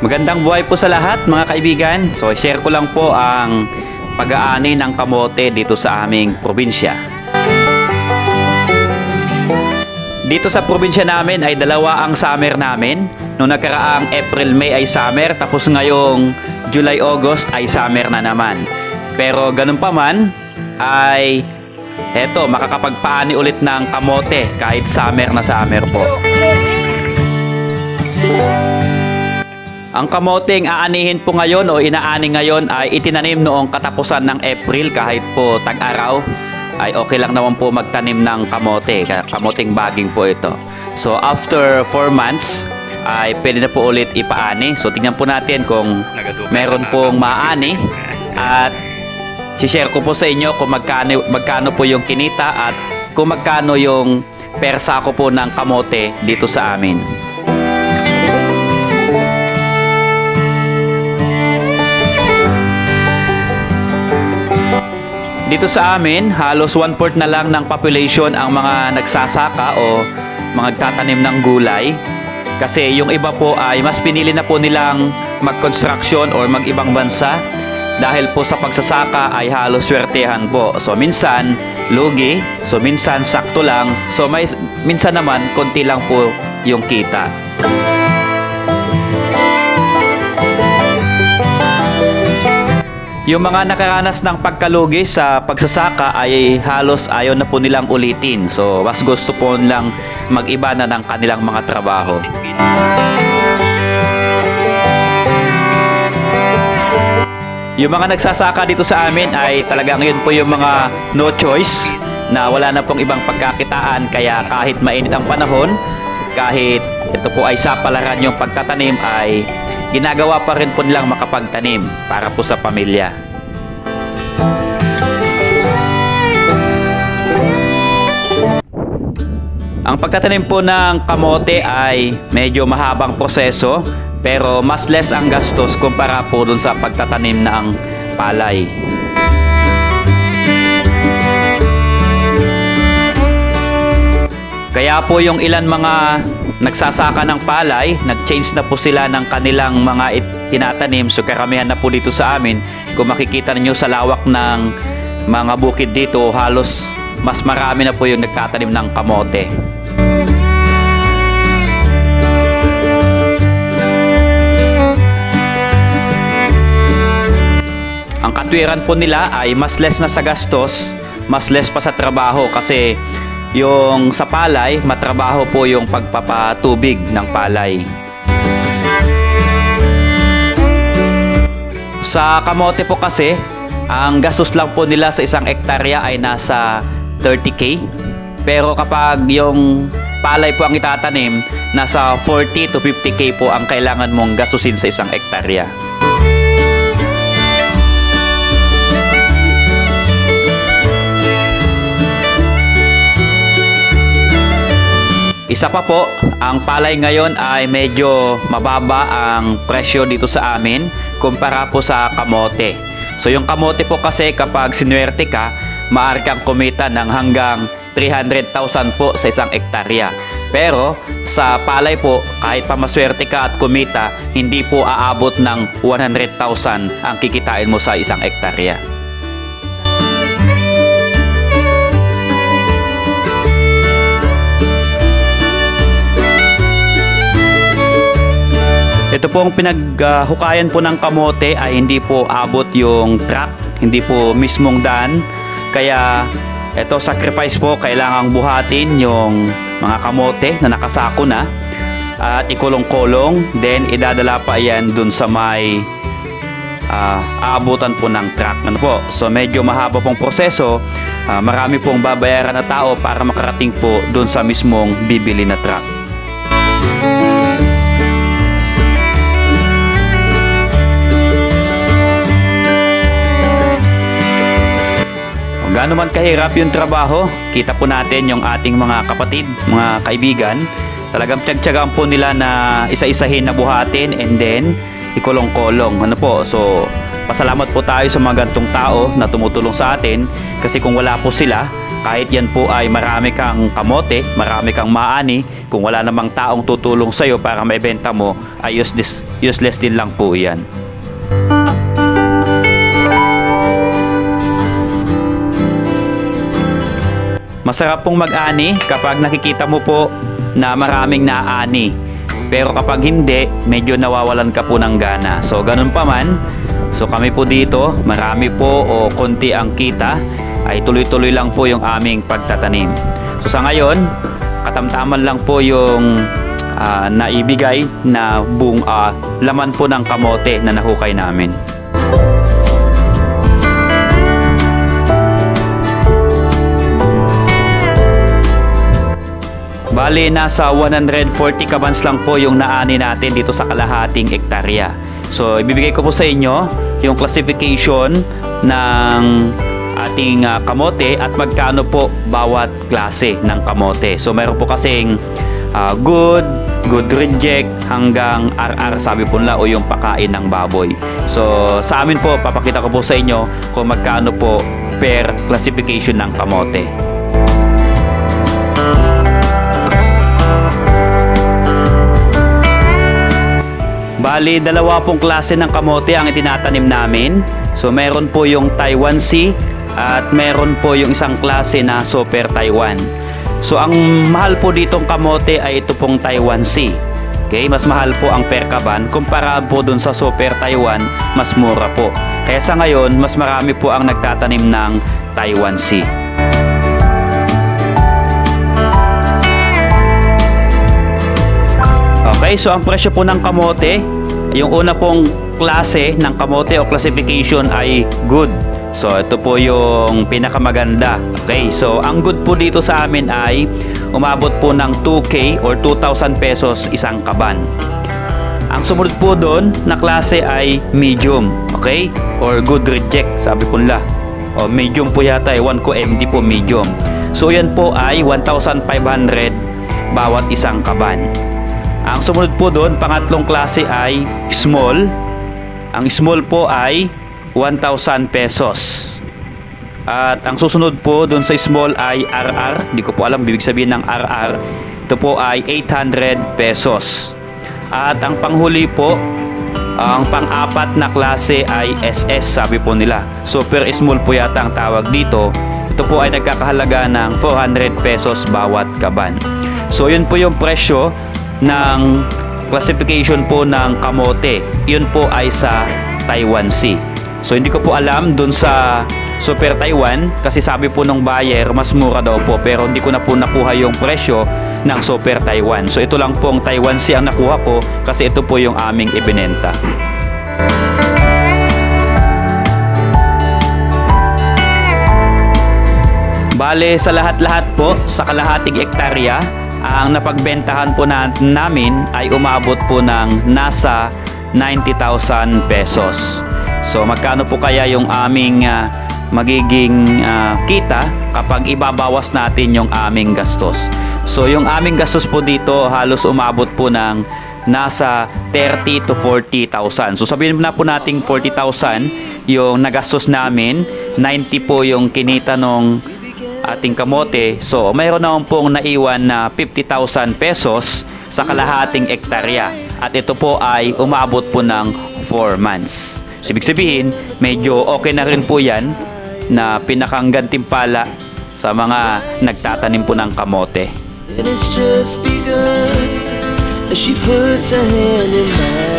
Magandang buhay po sa lahat mga kaibigan. So share ko lang po ang pag-aani ng kamote dito sa aming probinsya. Dito sa probinsya namin ay dalawa ang summer namin. Noong nakaraang April-May ay summer, tapos ngayong July-August ay summer na naman. Pero ganun pa man, ay eto, makakapagpaani ulit ng kamote kahit summer na summer po. Ang kamoteng aanihin po ngayon o inaani ngayon ay itinanim noong katapusan ng April kahit po tag-araw ay okay lang naman po magtanim ng kamote. Ka- Kamoteng baging po ito. So after 4 months ay pwede na po ulit ipaani. So tingnan po natin kung meron pong maani at share ko po sa inyo kung magkano, magkano po yung kinita at kung magkano yung per sako po ng kamote dito sa amin. Dito sa amin, halos one-fourth na lang ng population ang mga nagsasaka o mga tatanim ng gulay. Kasi yung iba po ay mas pinili na po nilang mag-construction or mag-ibang bansa dahil po sa pagsasaka ay halos swertehan po. So minsan lugi, so minsan sakto lang, so may minsan naman konti lang po yung kita. Yung mga nakaranas ng pagkalugi sa pagsasaka ay halos ayaw na po nilang ulitin. So, mas gusto po nilang mag-iba na ng kanilang mga trabaho. Yung mga nagsasaka dito sa amin ay talagang yun po yung mga no choice na wala na pong ibang pagkakitaan kaya kahit mainit ang panahon, kahit ito po ay sapalaran yung pagtatanim ay ginagawa pa rin po nilang makapagtanim para po sa pamilya. Ang pagtatanim po ng kamote ay medyo mahabang proseso pero mas less ang gastos kumpara po dun sa pagtatanim ng palay. Kaya po yung ilan mga nagsasaka ng palay, nag-change na po sila ng kanilang mga tinatanim. So karamihan na po dito sa amin, kung makikita ninyo sa lawak ng mga bukid dito, halos mas marami na po yung nagtatanim ng kamote. Ang katwiran po nila ay mas less na sa gastos, mas less pa sa trabaho kasi yung sa palay, matrabaho po yung pagpapatubig ng palay. Sa kamote po kasi, ang gastos lang po nila sa isang ektarya ay nasa 30k. Pero kapag yung palay po ang itatanim, nasa 40 to 50k po ang kailangan mong gastusin sa isang ektarya. Isa pa po, ang palay ngayon ay medyo mababa ang presyo dito sa amin kumpara po sa kamote. So yung kamote po kasi kapag sinuwerte ka, maaari kang kumita ng hanggang 300,000 po sa isang ektarya. Pero sa palay po, kahit pa maswerte ka at kumita, hindi po aabot ng 100,000 ang kikitain mo sa isang ektarya. Ito pong pinaghukayan po ng kamote ay hindi po abot yung truck, hindi po mismong daan. Kaya ito sacrifice po kailangang buhatin yung mga kamote na nakasako na at ikulong-kulong then idadala pa yan dun sa may ah, aabutan po ng truck. Ano po? So medyo mahaba pong proseso. Ah, marami pong babayaran na tao para makarating po dun sa mismong bibili na truck. Gaano man kahirap yung trabaho, kita po natin yung ating mga kapatid, mga kaibigan. Talagang tiyag-tiyagaan po nila na isa-isahin na buhatin and then ikulong-kolong. Ano po? So, pasalamat po tayo sa mga gantong tao na tumutulong sa atin kasi kung wala po sila, kahit yan po ay marami kang kamote, marami kang maani, kung wala namang taong tutulong sa'yo para maibenta mo, ay useless, useless din lang po yan. Masarap pong mag-ani kapag nakikita mo po na maraming naani. Pero kapag hindi, medyo nawawalan ka po ng gana. So, ganun pa man. So, kami po dito, marami po o konti ang kita, ay tuloy-tuloy lang po yung aming pagtatanim. So, sa ngayon, katamtaman lang po yung ah, naibigay na buong ah, laman po ng kamote na nahukay namin. Bali, nasa 140 kabans lang po yung naani natin dito sa kalahating ektarya. So, ibibigay ko po sa inyo yung classification ng ating ah, kamote at magkano po bawat klase ng kamote. So, meron po kasing ah, good, good reject hanggang RR sabi po nila o yung pakain ng baboy. So, sa amin po, papakita ko po sa inyo kung magkano po per classification ng kamote. Bali, dalawa pong klase ng kamote ang itinatanim namin. So, meron po yung Taiwan Sea at meron po yung isang klase na Super Taiwan. So, ang mahal po ditong kamote ay ito pong Taiwan Sea. Okay, mas mahal po ang per kaban kumpara po dun sa Super Taiwan, mas mura po. Kaya sa ngayon, mas marami po ang nagtatanim ng Taiwan Sea. Okay, so ang presyo po ng kamote, yung una pong klase ng kamote o classification ay good. So ito po yung pinakamaganda. Okay, so ang good po dito sa amin ay umabot po ng 2K or 2,000 pesos isang kaban. Ang sumunod po doon na klase ay medium, okay? Or good reject, sabi po nila. O medium po yata, eh. ko MD po medium. So yan po ay 1,500 bawat isang kaban. Ang sumunod po doon, pangatlong klase ay small. Ang small po ay 1,000 pesos. At ang susunod po doon sa small ay RR. Hindi ko po alam bibig sabihin ng RR. Ito po ay 800 pesos. At ang panghuli po, ang pang-apat na klase ay SS sabi po nila. Super small po yata ang tawag dito. Ito po ay nagkakahalaga ng 400 pesos bawat kaban. So yun po yung presyo ng classification po ng kamote. Yun po ay sa Taiwan Sea. So hindi ko po alam dun sa Super Taiwan kasi sabi po nung buyer mas mura daw po pero hindi ko na po nakuha yung presyo ng Super Taiwan. So ito lang pong Taiwan Sea ang nakuha ko kasi ito po yung aming ibinenta. Bale, sa lahat-lahat po, sa kalahating ektarya, ang napagbentahan po na, namin ay umabot po ng nasa 90,000 pesos. So, magkano po kaya yung aming ah, magiging ah, kita kapag ibabawas natin yung aming gastos? So, yung aming gastos po dito halos umabot po ng nasa 30 to 40,000. So, sabihin na po nating 40,000 yung nagastos namin, 90 po yung kinita nung ating kamote. So, mayroon naman pong naiwan na 50,000 pesos sa kalahating ektarya. At ito po ay umabot po ng 4 months. So, ibig sabihin, medyo okay na rin po yan na pinakang gantimpala sa mga nagtatanim po ng kamote. And it's just begun she puts her hand in mine.